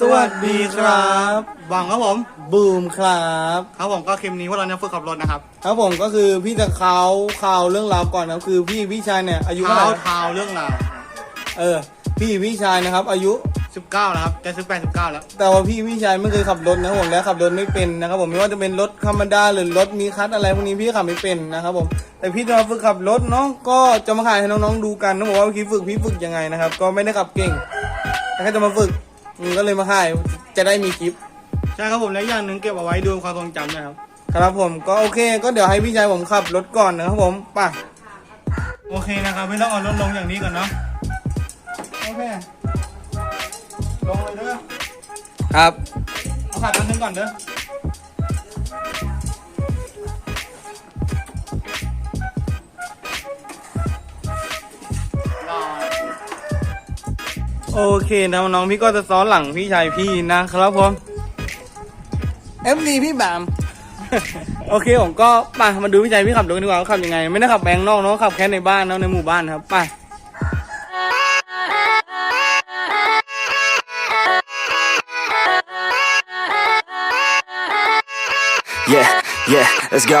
สวัสดีครับหวังครับผม บูมครับครับผมก็คลิปนี้พวกเราจะฝึกขับรถนะครับครับผมก็คือพี่จะเขาข่าวเรื่องราวก่อนนะครับคือพี่พี่ชายเนี่ยอายุเท่าไหเท้าร่เท้าเรื่องราวเออ พี่พี่ชายนะครับ อายุ19นะครับจะสิบแปดสิบเก้าแล้ว แต่ว่าพี่พี่ชายไม่เคยขับรถนะครับผมและขับรถไม่เป็นนะครับผมไม่ว่าจะเป็นรถธรรมดาหรือรถมีคัสอะไรพวกนี้พี่ขับไม่เป็นนะครับผมแต่พี่จะมาฝึกขับรถเนาะก็จะมาขายให้น้องๆดูกันนะบอกว่าพี่ฝึกพี่ฝึกยังไงนะครับ ก็ไม่ได้ขับเก่งแล้วก็จะมาฝึก อืมก็เลยมาขายจะได้มีคลิป ใช่ครับผมและอย่างหนึ่งเก็บเอาไว้ดูความทรงจำนะครับครับผมก็โอเค ก็เดี๋ยวให้พี่ชายผมขับรถก่อนนะครับผมไป่ะโอเคนะครับไม่ต้องเอารถลงอย่างนี้ก่อนเนาะโอเคลงเลยเด้อครับเอาขาดกันนึงก่อนเด้อ โอเคนะน้องพี่ก็จะซ้อนหลังพี่ชายพี่นะครับผม FD พี่แบมโอเคผมก็ไปมาดูพี่ชายพี่ขับรถกันดีกว่าว่าขับยังไง ไม่ได้ขับแบงนอกเนาะขับแค่ในบ้านเนาะในหมู่บ้านครับไป Yeah, yeah, let's go.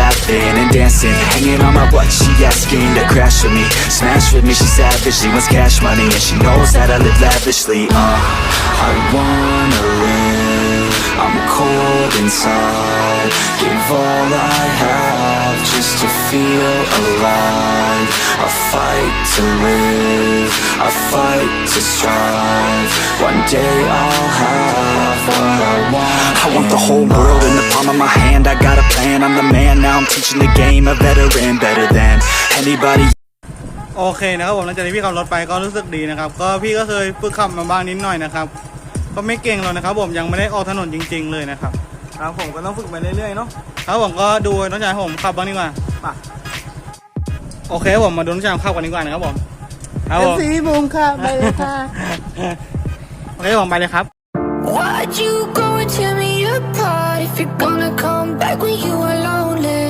laughing and dancing, hanging on my butt. She asking to crash with me, smash with me. She savage, she wants cash money and she knows that I live lavishly. Uh, I wanna live. I'm cold inside. Give all I have just to feel alive. I fight to live. I fight to strive. One day I'll have what I want. I want the whole world in the palm of my hand. I got a plan. I'm the man. Now I'm teaching the game. A veteran better than anybody. โอเคนะครับผมหลังจากที่พี่ขับรถไปก็รู้สึกดีนะครับ ก็พี่ก็เคยฝึกขับมาบ้างนิดหน่อยนะครับ ก็ไม่เก่งหรอกนะครับผมยังไม่ได้ออกถนนจริง ๆ เลยนะครับ ครับผมก็ต้องฝึกไปเรื่อยๆเนาะครับผมก็ดูน้องชายผมขับบ้างดีกว่าไปโอเคครับผมมาดูน้องชายผมขับกันดีกว่านะครับผมครับผมสีบูมค่ะไปเลยค่ะโอเคผมไปเลยครับ Why'd you go and tear me apart if you're gonna come back when you are lonely?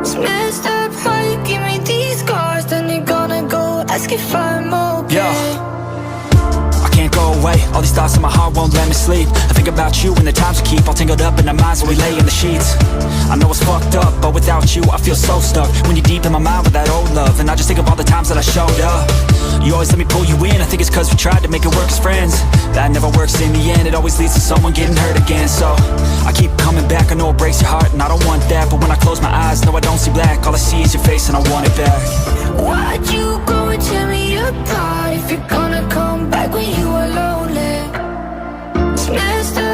It's messed up how you give me these scars, then you're gonna go ask if I'm okay. All these thoughts in my heart won't let me sleep. I think about you and the times we keep all tangled up in our minds when we lay in the sheets. I know it's fucked up, but without you, I feel so stuck. When you're deep in my mind with that old love, and I just think of all the times that I showed up. You always let me pull you in. I think it's cause we tried to make it work as friends. That never works in the end. It always leads to someone getting hurt again. So I keep coming back. I know it breaks your heart, and I don't want that. But when I close my eyes, no, I don't see black. All I see is your face, and I want it back. Why'd you go and tear me apart if you're gonna come back when you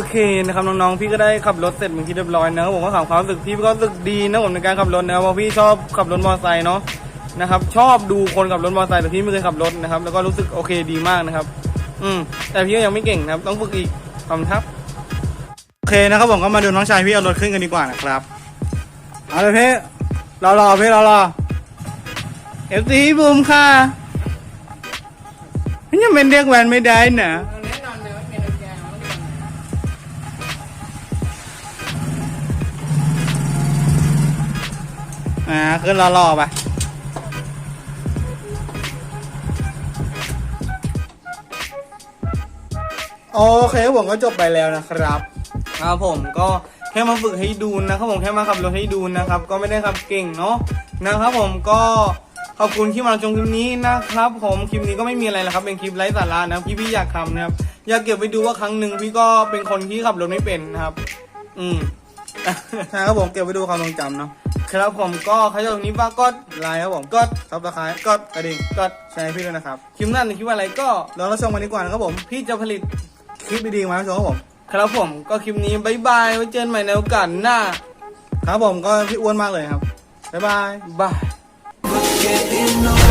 โอเคนะครับน้องๆ พี่ก็ได้ขับรถเสร็จเป็นที่เรียบร้อยนะครับผมก็ถามความรู้สึกพี่ก็รู้สึกดีนะผมในการขับรถนะครับเพราะพี่ชอบขับรถมอเตอร์ไซค์เนาะนะครับชอบดูคนขับรถมอเตอร์ไซค์แต่พี่ไม่เคยขับรถนะครับแล้วก็รู้สึกโอเคดีมากนะครับ อืมแต่พี่ก็ยังไม่เก่งนะครับต้องฝึกอีกขอบคุณครับโอเคนะครับผมก็มาดูน้องชายพี่เอารถขึ้นกันดีกว่านะครับเอาเลยพี่รอรอพี่รอรอเอฟซีบูมค่ะมันยังเป็นเรียกแวนไม่ได้นะ อ่าขึ้นรอรอไปโอเคผมก็จบไปแล้วนะครับครับผมก็แค่มาฝึกให้ดูนะครับผมแค่มาขับรถให้ดูนะครับ ก็ไม่ได้ขับเก่งเนาะนะครับผมก็ขอบคุณที่มาชมคลิปนี้นะครับ ผมคลิปนี้ก็ไม่มีอะไรแล้วครับ เป็นคลิปไร้สาระนะพี่พี่อยากทำนะครับอยากเก็บไปดูว่าครั้งหนึ่งพี่ก็เป็นคนที่ขับรถไม่เป็นนะครับ อืมใช่ครับผมเก็บไว้ดูความทรงจำเนาะ ครับผมก็ใครชอบตรงนี้ฝากกดไลน์ครับผมกดซับสไครต์กดกระดิ่งกดแชร์ให้พี่ด้วยนะครับคลิปหน้าหนูคิดว่าอะไรก็รอรับชมกันดีกว่านะครับผมพี่จะผลิตคลิปดีๆมาให้ชมครับผมครับผมก็คลิปนี้บายบายไว้เจอกันใหม่ในโอกาสหน้า ครับผมก็พี่อ้วนมากเลยครับบ๊ายบายบาย